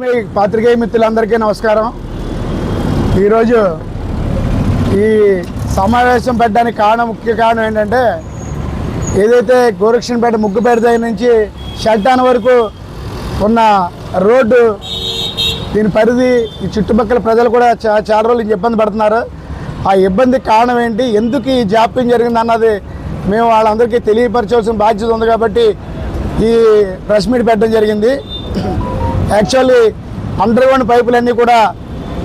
మీ పాత్రికేయ మిత్రులందరికీ నమస్కారం. ఈరోజు ఈ సమావేశం పెట్టడానికి కారణం ముఖ్య కారణం ఏంటంటే ఏదైతే గోరక్షణపేట ముగ్గుపేట దగ్గర నుంచి షల్టాన్ వరకు ఉన్న రోడ్డు దీని పరిధి ఈ చుట్టుపక్కల ప్రజలు కూడా చా చాలా రోజులు ఇబ్బంది పడుతున్నారు. ఆ ఇబ్బంది కారణం ఏంటి? ఎందుకు ఈ జాప్యం జరిగింది అన్నది మేము వాళ్ళందరికీ తెలియపరచాల్సిన బాధ్యత ఉంది కాబట్టి ఈ ప్రెస్ మీట్ పెట్టడం జరిగింది. యాక్చువల్లీ అండర్ గ్రౌండ్ పైపులన్నీ కూడా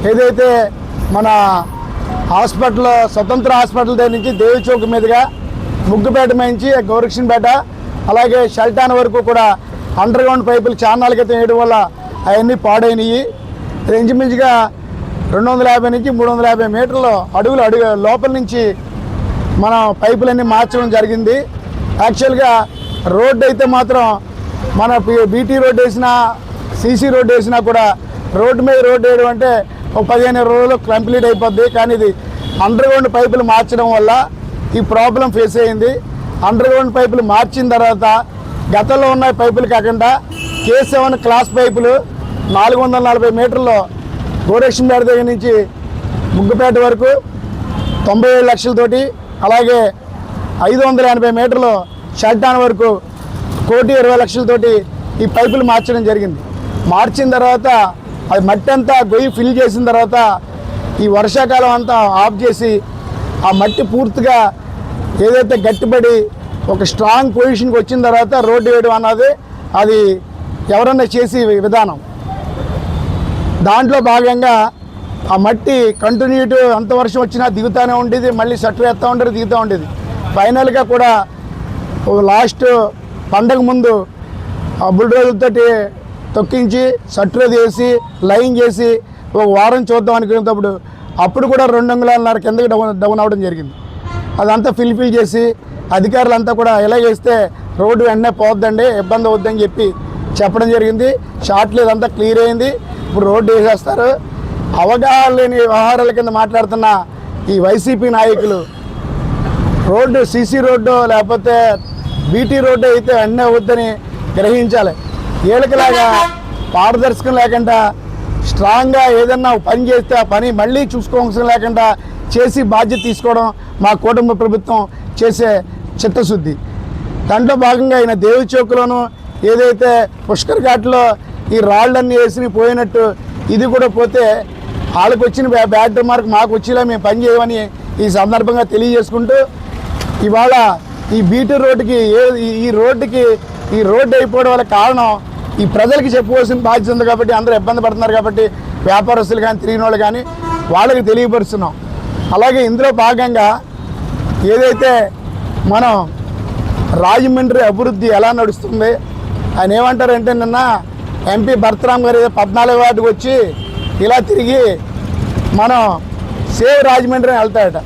ఏదైతే మన హాస్పిటల్ స్వతంత్ర హాస్పిటల్ దగ్గర నుంచి దేవి చౌక్ మీదుగా ముగ్గుపేట నుంచి గౌరక్షన్పేట అలాగే షల్టాన్ వరకు కూడా అండర్ గ్రౌండ్ పైపులు చాన్నాల క్రితం వేయడం వల్ల అవన్నీ పాడైనవి ఇంచుమించుగా రెండు వందల యాభై నుంచి మూడు వందల యాభై మీటర్లు అడుగులు అడుగు లోపల నుంచి మనం పైపులన్నీ మార్చడం జరిగింది. యాక్చువల్గా రోడ్డు అయితే మాత్రం మన బీటీ రోడ్డు వేసినా సీసీ రోడ్డు వేసినా కూడా రోడ్డు మీద రోడ్డు వేయడం అంటే ఒక పదిహేను రోజులు కంప్లీట్ అయిపోద్ది. కానీ ఇది అండర్ గ్రౌండ్ పైపులు మార్చడం వల్ల ఈ ప్రాబ్లం ఫేస్ అయింది. అండర్ గ్రౌండ్ పైపులు మార్చిన తర్వాత గతంలో ఉన్న పైపులు కాకుండా కే సెవెన్ క్లాస్ పైపులు నాలుగు వందల నలభై మీటర్లు గోరక్షన్పేట దగ్గర నుంచి ముగ్గుపేట వరకు తొంభై ఏడు లక్షలతోటి అలాగే ఐదు వందల ఎనభై మీటర్లు షట్డాన్ వరకు కోటి ఇరవై లక్షలతోటి ఈ పైపులు మార్చడం జరిగింది. మార్చిన తర్వాత అది మట్టి అంతా గొయ్యి ఫిల్ చేసిన తర్వాత ఈ వర్షాకాలం అంతా ఆఫ్ చేసి ఆ మట్టి పూర్తిగా ఏదైతే గట్టిపడి ఒక స్ట్రాంగ్ పొజిషన్కి వచ్చిన తర్వాత రోడ్డు వేయడం అన్నది అది ఎవరన్నా చేసి విధానం. దాంట్లో భాగంగా ఆ మట్టి కంటిన్యూటీ అంత వర్షం వచ్చినా దిగుతూనే ఉండేది మళ్ళీ షట్టర్ ఎత్తా ఉండేది దిగుతూ ఉండేది. ఫైనల్గా కూడా ఒక లాస్ట్ పండగ ముందు ఆ బుల్డోజర్తోటి తొక్కించి షట్టర్ వేసి లైన్ చేసి ఒక వారం చూద్దాం అనుకునేటప్పుడు అప్పుడు కూడా రెండు అంగుళాలన్నర కిందకి డౌన్ డౌన్ అవ్వడం జరిగింది. అదంతా ఫిల్ఫిల్ చేసి అధికారులంతా కూడా ఎలా చేస్తే రోడ్డు వెంటనే పోద్దండి ఇబ్బంది అవుద్దని చెప్పి చెప్పడం జరిగింది. షార్ట్లు ఇదంతా క్లియర్ అయింది. ఇప్పుడు రోడ్డు వేసేస్తారు. అవగాహన లేని వ్యవహారాల కింద మాట్లాడుతున్న ఈ వైసీపీ నాయకులు రోడ్డు సీసీ రోడ్డు లేకపోతే బీటీ రోడ్డు అయితే అన్నీ అవుద్దని గ్రహించాలి. ఏలకలాగా పారదర్శకం లేకుండా స్ట్రాంగ్గా ఏదన్నా పని చేస్తే ఆ పని మళ్ళీ చూసుకోవాల్సిన లేకుండా చేసి బాధ్యత తీసుకోవడం మా కుటుంబ ప్రభుత్వం చేసే చిత్తశుద్ధి. దాంట్లో భాగంగా ఆయన దేవి చౌక్లోను ఏదైతే పుష్కర్ ఘాట్లో ఈ రాళ్ళన్నీ వేసి పోయినట్టు ఇది కూడా పోతే వాళ్ళకు వచ్చిన బ్యా- బ్యాడ్ మార్క్ మాకు వచ్చేలా మేము పని చేయమని ఈ సందర్భంగా తెలియజేసుకుంటూ ఇవాళ ఈ బీటీ రోడ్డుకి ఏ ఈ- ఈ రోడ్డుకి ఈ రోడ్డు అయిపోవడం వల్ల కారణం ఈ ప్రజలకి చెప్పుకోవాల్సిన బాధ్యత ఉంది కాబట్టి అందరూ ఇబ్బంది పడుతున్నారు కాబట్టి వ్యాపారస్తులు కానీ తిరిగిన వాళ్ళు కానీ వాళ్ళకి తెలియపరుస్తున్నాం. అలాగే ఇందులో భాగంగా ఏదైతే మనం రాజమండ్రి అభివృద్ధి ఎలా నడుస్తుంది ఆయన ఏమంటారంటే నిన్న ఎంపీ భరతరామ్ గారు ఏదో పద్నాలుగు వాటికి వచ్చి ఇలా తిరిగి మనం సేవ్ రాజమండ్రి అని వెళ్తాడట.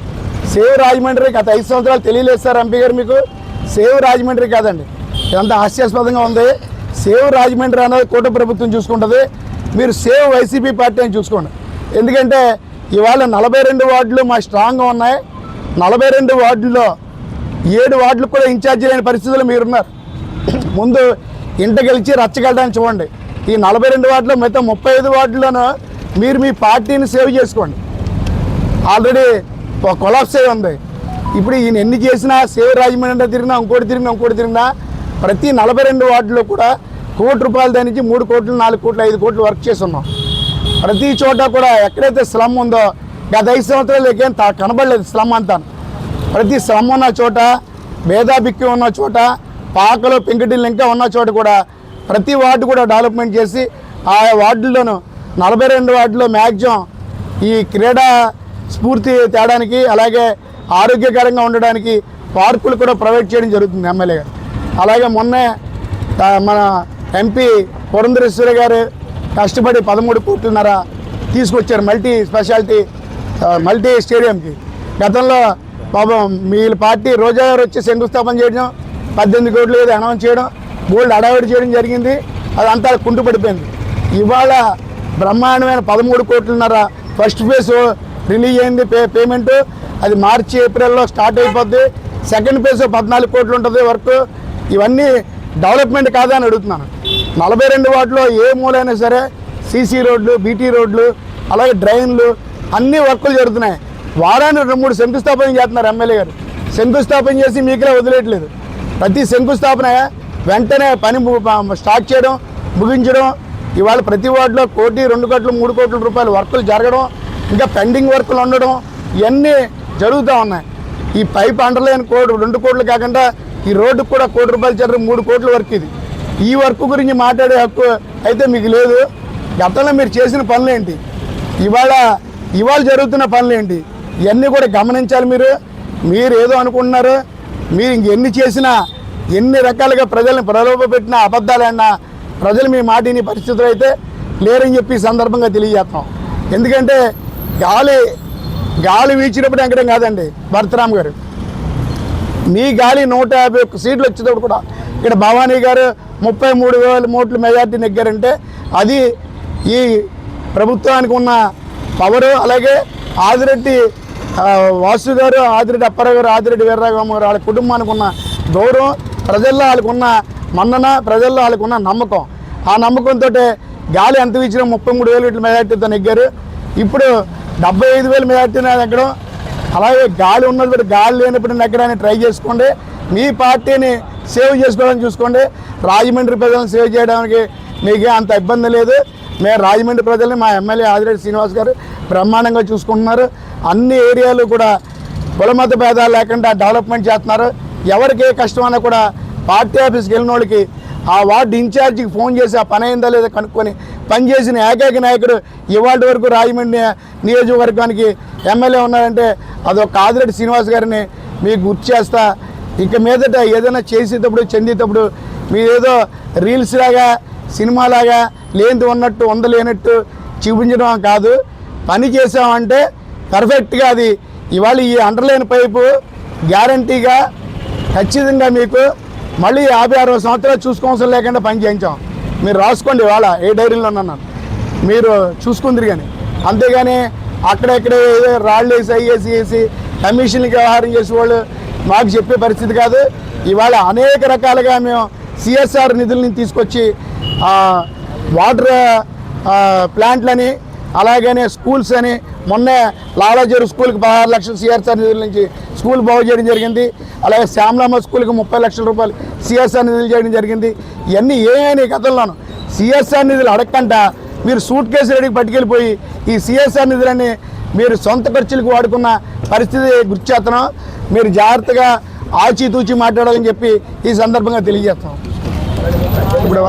సేవ్ రాజమండ్రి గత ఐదు సంవత్సరాలు తెలియలేదు సార్ ఎంపీ గారు మీకు. సేవ్ రాజమండ్రి కాదండి. ఇదంతా హాస్యాస్పదంగా ఉంది. సేవ్ రాజమండ్రి అనేది కూట ప్రభుత్వం చూసుకుంటుంది. మీరు సేవ్ వైసీపీ పార్టీ అని చూసుకోండి. ఎందుకంటే ఇవాళ నలభై రెండు వార్డులు మా స్ట్రాంగ్గా ఉన్నాయి. నలభై రెండు వార్డుల్లో ఏడు వార్డులకు కూడా ఇన్ఛార్జీ లేని పరిస్థితుల్లో మీరున్నారు. ముందు ఇంట గెలిచి రచ్చగలడానికి చూడండి. ఈ నలభై రెండు వార్డులో మిగతా ముప్పై ఐదు వార్డుల్లోనూ మీరు మీ పార్టీని సేవ్ చేసుకోండి. ఆల్రెడీ ఒక కొలాప్స్ అయి ఉంది. ఇప్పుడు ఈయన ఎన్ని చేసినా సేవ్ రాజమండ్రి తిరిగినా ఇంకోటి తిరిగినా ఇంకోటి తిరిగినా ప్రతి నలభై రెండు వార్డులో కూడా కోటి రూపాయల దాని నుంచి మూడు కోట్లు నాలుగు కోట్లు ఐదు కోట్లు వర్క్ చేసి ఉన్నాం ప్రతి చోట కూడా ఎక్కడైతే స్లమ్ ఉందో గత ఐదు సంవత్సరాలు ఏం తా- కనబడలేదు స్లమ్ అంతా. ప్రతి స్లమ్ ఉన్న చోట భేదాభిక్యం ఉన్న చోట పాకలో పెంకటిల్లు ఇంకా ఉన్న చోట కూడా ప్రతి వార్డు కూడా డెవలప్మెంట్ చేసి ఆ వార్డుల్లోనూ నలభై రెండు వార్డులో మ్యాక్సిమం ఈ క్రీడా స్ఫూర్తి తేడానికి అలాగే ఆరోగ్యకరంగా ఉండడానికి పార్కులు కూడా ప్రొవైడ్ చేయడం జరుగుతుంది ఎమ్మెల్యే గారు. అలాగే మొన్నే మన ఎంపీ పురంధరేశ్వరి గారు కష్టపడి పదమూడు కోట్లున్నర తీసుకొచ్చారు మల్టీ స్పెషాలిటీ మల్టీ స్టేడియంకి. గతంలో పాపం మీ పార్టీ రోజా గారు వచ్చి శంకుస్థాపన చేయడం పద్దెనిమిది కోట్లు ఏదో అనౌన్స్ చేయడం గోల్డ్ అడావిడి చేయడం జరిగింది. అది అంతా కుంటుపడిపోయింది ఇవాళ బ్రహ్మాండమైన పదమూడు కోట్లున్నర ఫస్ట్ ఫేజ్ రిలీజ్ అయింది పే పేమెంట్. అది మార్చి ఏప్రిల్లో స్టార్ట్ అయిపోద్ది. సెకండ్ ఫేజ్ పద్నాలుగు కోట్లు ఉంటుంది వర్క్. ఇవన్నీ డెవలప్మెంట్ కాదా అని అడుగుతున్నాను. నలభై రెండు వాటిలో ఏ మూలైనా సరే సీసీ రోడ్లు బీటీ రోడ్లు అలాగే డ్రైన్లు అన్ని వర్కులు జరుగుతున్నాయి. వారానికి రెండు మూడు శంకుస్థాపన చేస్తున్నారు ఎమ్మెల్యే గారు. శంకుస్థాపన చేసి మీకులే వదిలేయట్లేదు. ప్రతి శంకుస్థాపన వెంటనే పని స్టార్ట్ చేయడం ముగించడం ఇవాళ ప్రతి వార్డులో కోటి రెండు కోట్లు మూడు కోట్ల రూపాయల వర్కులు జరగడం ఇంకా పెండింగ్ వర్కులు ఉండడం ఇవన్నీ జరుగుతూ ఉన్నాయి. ఈ పైప్ అండర్లైన్ కోటి రెండు కోట్లు కాకుండా ఈ రోడ్డుకు కూడా కోటి రూపాయలు చర్ర మూడు కోట్ల వర్క్ ఇది. ఈ వర్క్ గురించి మాట్లాడే హక్కు అయితే మీకు లేదు. గతంలో మీరు చేసిన పనులేంటి ఇవాళ ఇవాళ జరుగుతున్న పనులేంటి ఇవన్నీ కూడా గమనించాలి మీరు. మీరు ఏదో అనుకుంటున్నారు. మీరు ఇంకెన్ని చేసినా ఎన్ని రకాలుగా ప్రజల్ని ప్రలోభపెట్టినా అబద్ధాలన్నా ప్రజలు మీ మాటిని పరిస్థితులు అయితే లేరని చెప్పి సందర్భంగా తెలియజేస్తాం. ఎందుకంటే గాలి గాలి వీచినప్పుడు ఎక్కడం కాదండి. భరతరామ్ గారు. మీ గాలి నూట యాభై ఒక్క సీట్లు వచ్చేటప్పుడు కూడా ఇక్కడ భవానీ గారు ముప్పై మూడు వేల ఓట్లు మెజార్టీ నెగ్గారంటే అది ఈ ప్రభుత్వానికి ఉన్న పవరు అలాగే ఆదిరెడ్డి వాసు గారు ఆదిరెడ్డి అప్పారావు గారు ఆదిరెడ్డి వీర్రాఘవ గారు వాళ్ళ కుటుంబానికి ఉన్న గౌరవం ప్రజల్లో వాళ్ళకున్న మన్నన ప్రజల్లో వాళ్ళకున్న నమ్మకం. ఆ నమ్మకంతో గాలి ఎంత ఇచ్చినా ముప్పై మూడు వేలు ఇట్ల మెజార్టీతో నెగ్గారు. ఇప్పుడు డెబ్బై ఐదు వేలు మెజార్టీ నెగ్గడం అలాగే గాలి ఉన్నప్పుడు గాలి లేనప్పుడు నెగ్గడానికి ట్రై చేసుకోండి. మీ పార్టీని సేవ్ చేసుకోవడానికి చూసుకోండి. రాజమండ్రి ప్రజలను సేవ్ చేయడానికి మీకే అంత ఇబ్బంది లేదు. మేము రాజమండ్రి ప్రజల్ని మా ఎమ్మెల్యే ఆదిరెడ్డి శ్రీనివాస్ గారు బ్రహ్మాండంగా చూసుకుంటున్నారు. అన్ని ఏరియాలు కూడా కులమత భేదాలు లేకుండా డెవలప్మెంట్ చేస్తున్నారు. ఎవరికి ఏ కష్టం కూడా పార్టీ ఆఫీస్కి వెళ్ళిన వాళ్ళకి ఆ వార్డు ఇన్ఛార్జికి ఫోన్ చేసి ఆ పని అయిందా లేదా కనుక్కొని పనిచేసిన ఏకైక నాయకుడు ఇవాళ వరకు రాజమండ్రి నియోజకవర్గానికి ఎమ్మెల్యే ఉన్నారంటే అదొక ఆదిరెడ్డి శ్రీనివాస్ గారిని మీకు గుర్తు చేస్తా. ఇక మీదట ఏదైనా చేసేటప్పుడు చెందేటప్పుడు మీరేదో రీల్స్ లాగా సినిమాలాగా లేనిది ఉన్నట్టు ఉందలేనట్టు చూపించడం కాదు. పని చేసామంటే పర్ఫెక్ట్గా అది ఇవాళ ఈ అండర్లైన్ పైపు గ్యారంటీగా ఖచ్చితంగా మీకు మళ్ళీ యాభై అరవై సంవత్సరాలు చూసుకోవాల్సిన లేకుండా పని చేయించాం. మీరు రాసుకోండి ఇవాళ ఏ డైరీలో ఉన్నాను మీరు చూసుకుందిరు కానీ. అంతేగాని అక్కడెక్కడ రాళ్ళు వేసి అయ్యేసి వేసి కమిషన్కి వ్యవహారం చేసేవాళ్ళు మాకు చెప్పే పరిస్థితి కాదు. ఇవాళ అనేక రకాలుగా మేము సిఎస్ఆర్ నిధులని తీసుకొచ్చి వాటర్ ప్లాంట్లని అలాగనే స్కూల్స్ అని మొన్నే లాలాజరు స్కూల్కి పదహారు లక్షలు సిఆర్ఆర్ నిధుల నుంచి స్కూల్ బాగు చేయడం జరిగింది. అలాగే శ్యామలామ స్కూల్కి ముప్పై లక్షల రూపాయలు సిఎస్ఆర్ నిధులు చేయడం జరిగింది. ఇవన్నీ ఏమైనా ఈ సిఎస్ఆర్ నిధులు అడగకుండా మీరు సూట్ కేసు రెడీకి పట్టుకెళ్ళిపోయి ఈ సిఎస్ఆర్ నిధులని మీరు సొంత ఖర్చులకు వాడుకున్న పరిస్థితి గుర్తు మీరు జాగ్రత్తగా ఆచితూచి మాట్లాడాలని చెప్పి ఈ సందర్భంగా తెలియజేస్తాం ఇప్పుడు